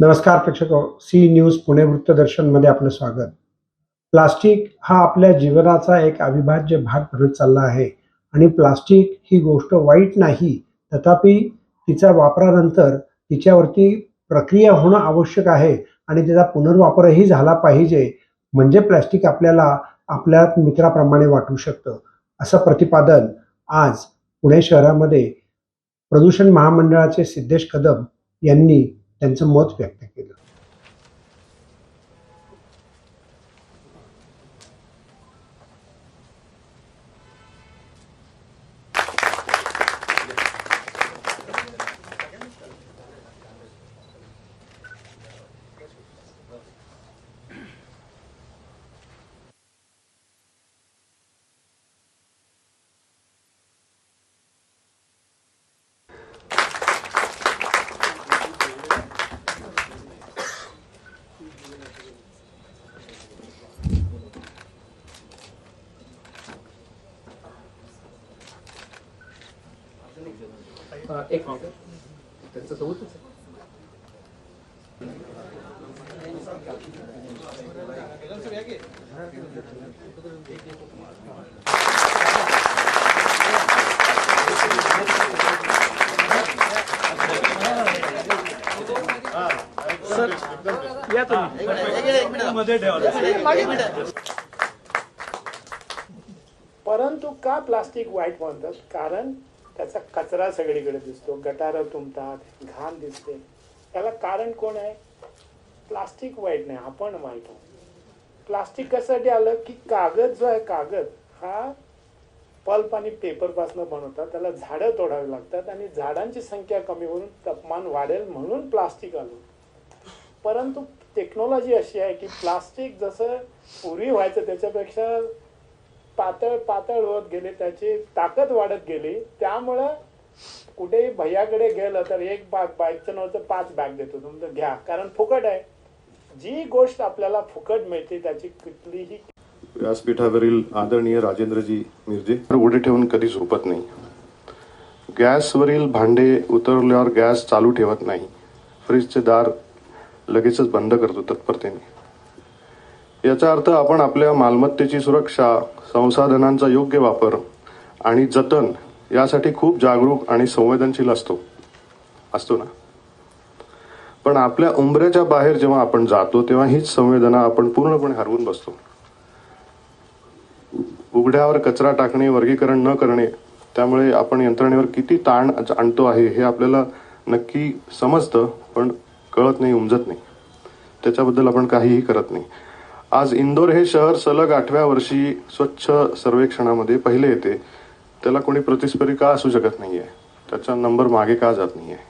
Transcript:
नमस्कार प्रेक्षक हो. सी न्यूज पुणे वृत्तदर्शनमध्ये आपलं स्वागत. प्लास्टिक हा आपल्या जीवनाचा एक अविभाज्य भाग बनत चालला आहे. आणि प्लास्टिक ही गोष्ट वाईट नाही तथापि तिच्या वापरानंतर तिच्यावरती प्रक्रिया होणं आवश्यक आहे आणि त्याचा पुनर्वापरही झाला पाहिजे. म्हणजे प्लास्टिक आपल्याला आपल्या मित्राप्रमाणे वाटू शकतं. असं प्रतिपादन आज पुणे शहरामध्ये प्रदूषण महामंडळाचे सिद्धेश कदम यांनी त्यांचं मत व्यक्त केलं. एक मिनिट. परंतु का प्लास्टिक वाईट म्हणतात? कारण त्याचा कचरा सगळीकडे दिसतो गटारं तुंबतात घाण दिसते. त्याला कारण कोण आहे? प्लास्टिक वाईट नाही आपण वाईट आहोत. प्लास्टिक कशासाठी आलं? की कागद जो आहे कागद हा पल्प आणि पेपरपासनं बनवतात. त्याला झाडं तोडावी लागतात आणि झाडांची संख्या कमी होऊन तापमान वाढेल म्हणून प्लास्टिक आलं. परंतु टेक्नॉलॉजी अशी आहे की प्लास्टिक जसं पूर्वी व्हायचं त्याच्यापेक्षा पातळ पातळ होत गेले त्याची ताकद वाढत गेली. त्यामुळं कुठेही भैयाकडे गेलं तर एक बाग बाईकचं नव्हतं पाच बॅग देतो. तुमचं घ्या. कारण फुकट आहे. जी गोष्ट आपल्याला फुकट मिळते त्याची कुठलीही व्यासपीठावरील आदरणीय राजेंद्रजी मिर्जे. उडे ठेवून कधी झोपत नाही. गॅसवरील भांडे उतरल्यावर गॅस चालू ठेवत नाही. फ्रीजचे दार लगेचच बंद करतो तत्परतेने. याचा अर्थ आपण आपल्या मालमत्तेची सुरक्षा संसाधनांचा योग्य वापर आणि जतन यासाठी खूप जागरूक आणि संवेदनशील असतो. असतो ना? पण आपल्या उंबऱ्याच्या बाहेर जेव्हा आपण जातो तेव्हा हीच संवेदना आपण पूर्णपणे हरवून बसतो. उघड्यावर कचरा टाकणे वर्गीकरण न करणे त्यामुळे आपण यंत्रणेवर किती ताण आणतो आहे हे आपल्याला नक्की समजतं पण कळत नाही उमजत नाही. त्याच्याबद्दल आपण काहीही करत नाही. आज इंदोर हे शहर सलग आठव्या वर्षी स्वच्छ सर्वेक्षणामध्ये पहिले येते. त्याला कोणी प्रतिस्पर्धी का असू शकत नाहीये? त्याचा नंबर मागे का जात नाहीये?